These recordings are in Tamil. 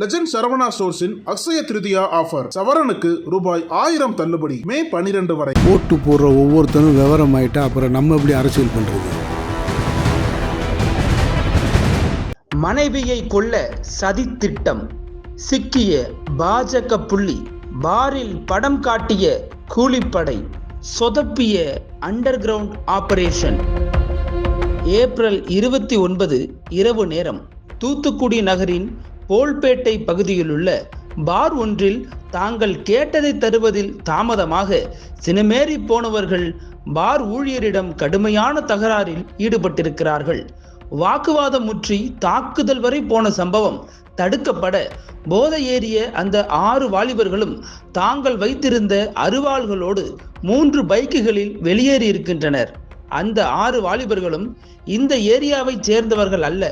லெஜண்ட் சரவணா ஸ்டோர்ஸின் அக்ஷய திருதியா ஆஃபர் சவரனுக்கு ரூபாய் ஆயிரம் தள்ளுபடி. மே பனிரெண்டு வரை. ஓட்டு போடுற ஒவ்வொருத்தனும் விவரம் ஆயிட்டா அப்புறம் நம்ம எப்படி அரசியல் பண்றது? மனைவியை கொல்ல சதித்திட்டம் சிக்கிய பாஜக புள்ளி பாரில் படம் காட்டிய கூலிப்படை. சொதப்பிய அண்டர் கிரவுண்ட் ஆபரேஷன் ஏப்ரல் இருபத்தி ஒன்பது இரவு நேரம். தூத்துக்குடி நகரின் போல்பேட்டை பகுதியிலுள்ள பார் ஒன்றில் தாங்கள் கேட்டதை தருவதில் தாமதமாக சினமேறி போனவர்கள் பார் ஊழியரிடம் கடுமையான தகராறில் ஈடுபட்டிருக்கிறார்கள். வாக்குவாதம் முற்றி தாக்குதல் வரை போன சம்பவம் தடுக்கப்பட போதை ஏறிய அந்த ஆறு வாலிபர்களும் தாங்கள் வைத்திருந்த அருவாள்களோடு மூன்று பைக்குகளில் வெளியேறி இருக்கின்றனர் அந்த ஆறு வாலிபர்களும் இந்த ஏரியாவைச் சேர்ந்தவர்கள் அல்ல.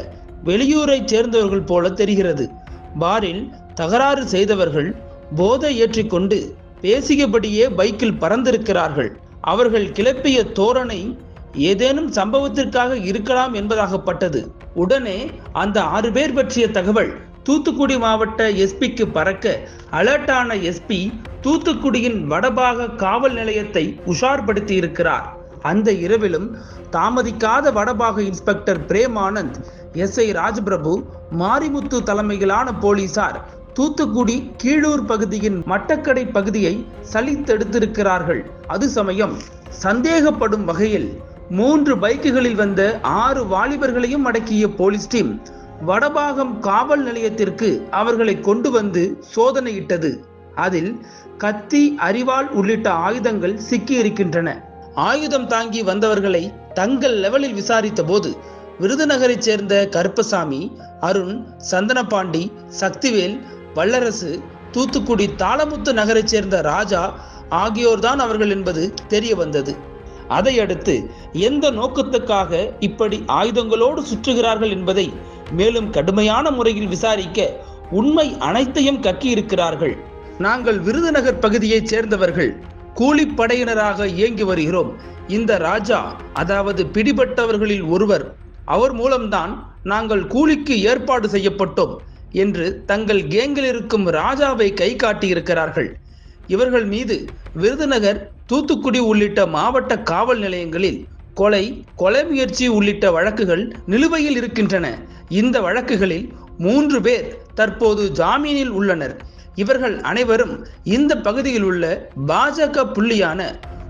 வெளியூரைச் சேர்ந்தவர்கள் போல தெரிகிறது. பாரில் தகராறு செய்தவர்கள் போதை ஏற்றிக்கொண்டு பேசியபடியே பைக்கில் பறந்திருக்கிறார்கள். அவர்கள் கிளப்பிய தோரணை ஏதேனும் சம்பவத்திற்காக இருக்கலாம் என்பதாகப்பட்டது. உடனே அந்த ஆறு பேர் பற்றிய தகவல் தூத்துக்குடி மாவட்ட எஸ்பிக்கு பறக்க அலர்ட்டான எஸ்பி தூத்துக்குடியின் வடபாக காவல் நிலையத்தை உஷார்படுத்தி இருக்கிறார் அந்த இரவிலும் தாமதிக்காத வடபாக inspector Prem Anand S I Rajprabhu Marimuthu தலைமையிலான போலீசார் தூத்துக்குடி கீழூர் பகுதியின் மட்டக்கடை பகுதியை சலித்தெடுத்திருக்கிறார்கள். அது சமயம் சந்தேகப்படும் வகையில் மூன்று பைக்குகளில் வந்த ஆறு வாலிபர்களையும் அடக்கிய போலீஸ் டீம் வடபாகம் காவல் நிலையத்திற்கு அவர்களை கொண்டு வந்து சோதனையிட்டது. அதில் கத்தி அரிவாள் உள்ளிட்ட ஆயுதங்கள் சிக்கியிருக்கின்றன. ஆயுதம் தாங்கி வந்தவர்களை தங்கள் லெவலில் விசாரித்த போது விருதுநகரைச் சேர்ந்த கருப்பசாமி அருண் சந்தனபாண்டி சக்திவேல் வல்லரசு தூத்துக்குடி தாளமுத்து நகரைச் சேர்ந்த ராஜா ஆகியோர்தான் அவர்கள் என்பது தெரிய வந்தது அதையடுத்து எந்த நோக்கத்துக்காக இப்படி ஆயுதங்களோடு சுற்றுகிறார்கள் என்பதை மேலும் கடுமையான முறையில் விசாரிக்க உண்மை அனைத்தையும் கக்கியிருக்கிறார்கள். நாங்கள் விருதுநகர் பகுதியைச் சேர்ந்தவர்கள். கூலிப்படையினராக இயங்கி வருகிறோம். இந்த ராஜா அதாவது பிடிபட்டவர்களில் ஒருவர் அவர் மூலம்தான் நாங்கள் கூலிக்கு ஏற்பாடு செய்யப்பட்டோம் என்று தங்கள் கேங்கில் இருக்கும் ராஜாவை கை காட்டியிருக்கிறார்கள். இவர்கள் மீது விருதுநகர் தூத்துக்குடி உள்ளிட்ட மாவட்ட காவல் நிலையங்களில் கொலை கொலை முயற்சி உள்ளிட்ட வழக்குகள் நிலுவையில் இருக்கின்றன. இந்த வழக்குகளில் மூன்று பேர் தற்போது ஜாமீனில் உள்ளனர். இவர்கள் அனைவரும் இந்த பகுதியில் உள்ள பாஜக புள்ளியான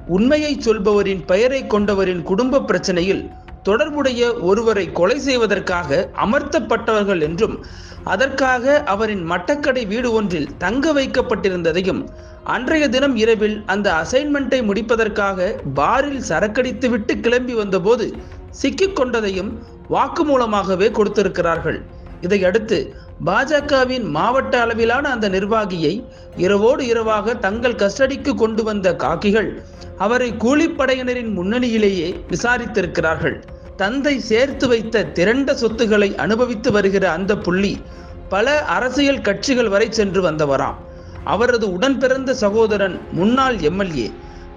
உண்மையை சொல்பவரின் பெயரை கொண்டவரின் குடும்ப பிரச்சனையில் தொடர்புடைய ஒருவரை கொலை செய்வதற்காக அமர்த்தப்பட்டவர்கள் என்றும் அதற்காக அவரின் மட்டக்கடை வீடு ஒன்றில் தங்க வைக்கப்பட்டிருந்ததையும் அன்றைய தினம் இரவில் அந்த அசைன்மெண்ட்டை முடிப்பதற்காக பாரில் சரக்கடித்துவிட்டு கிளம்பி வந்தபோது சிக்கிக்கொண்டதையும் வாக்குமூலமாகவே கொடுத்திருக்கிறார்கள். இதையடுத்து பாஜகவின் மாவட்ட அளவிலான அந்த நிர்வாகியை இரவோடு இரவாக தங்கள் கஸ்டடிக்கு கொண்டு வந்த காக்கிகள் அவரை கூலிப்படையினரின் முன்னணியிலேயே விசாரித்திருக்கிறார்கள். தந்தை சேர்த்து வைத்த திரண்ட சொத்துக்களை அனுபவித்து வருகிற அந்த புள்ளி பல அரசியல் கட்சிகள் வரை சென்று வந்தவராம். அவரது உடன் பிறந்த சகோதரன் முன்னாள் எம்எல்ஏ.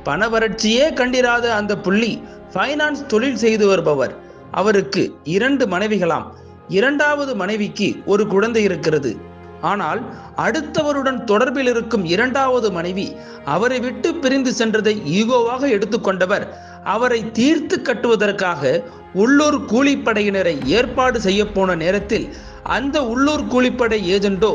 பண வறட்சியே கண்டிராத அந்த புள்ளி ஃபைனான்ஸ் தொழில் செய்து வருபவர். அவருக்கு இரண்டு மனைவிகளாம். இரண்டாவது மனைவிக்கு ஒரு குழந்தை இருக்கிறது. ஆனால் அடுத்தவருடன் தொடர்பில் இருக்கும் இரண்டாவது மனைவி அவரை விட்டு பிரிந்து சென்றதை ஈகோவாக எடுத்துக்கொண்டவர். அவரை தீர்த்து கட்டுவதற்காக உள்ளூர் கூலிப்படையினரை ஏற்பாடு செய்ய போன நேரத்தில் அந்த உள்ளூர் கூலிப்படை ஏஜெண்டோ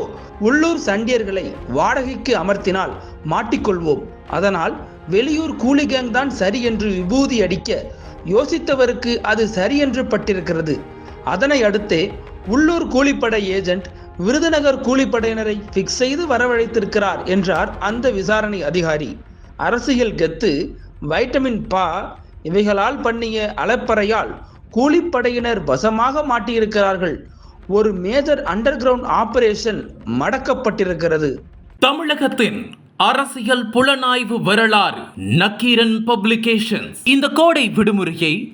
உள்ளூர் சண்டியர்களை வாடகைக்கு அமர்த்தினால் மாட்டிக்கொள்வோம். அதனால் வெளியூர் கூலி கேங் தான் சரி என்று விபூதி அடிக்க யோசித்தவருக்கு அது சரி என்று பட்டிருக்கிறது. அதனை அடுத்தே உள்ளூர் கூலிப்படை ஏஜெண்ட் விருதுநகர் கூலிப்படையினரை பிக்ஸ் செய்து வரவழைத்திருக்கிறார் என்றார் அந்த விசாரணை அதிகாரி. அரசியல் கெத்து வைட்டமின் பா இவைகளால் பண்ணிய அலப்பறையால் கூலிப்படையினர் வசமாக மாட்டியிருக்கிறார்கள். ஒரு மேஜர் அண்டர் கிரவுண்ட் ஆபரேஷன் மடக்கப்பட்டிருக்கிறது. தமிழகத்தின் அரசியல் புலனாய்வு வரலாறு நக்கீரன் பப்ளிகேஷன்ஸ் இந்த கோடை விடுமுறையை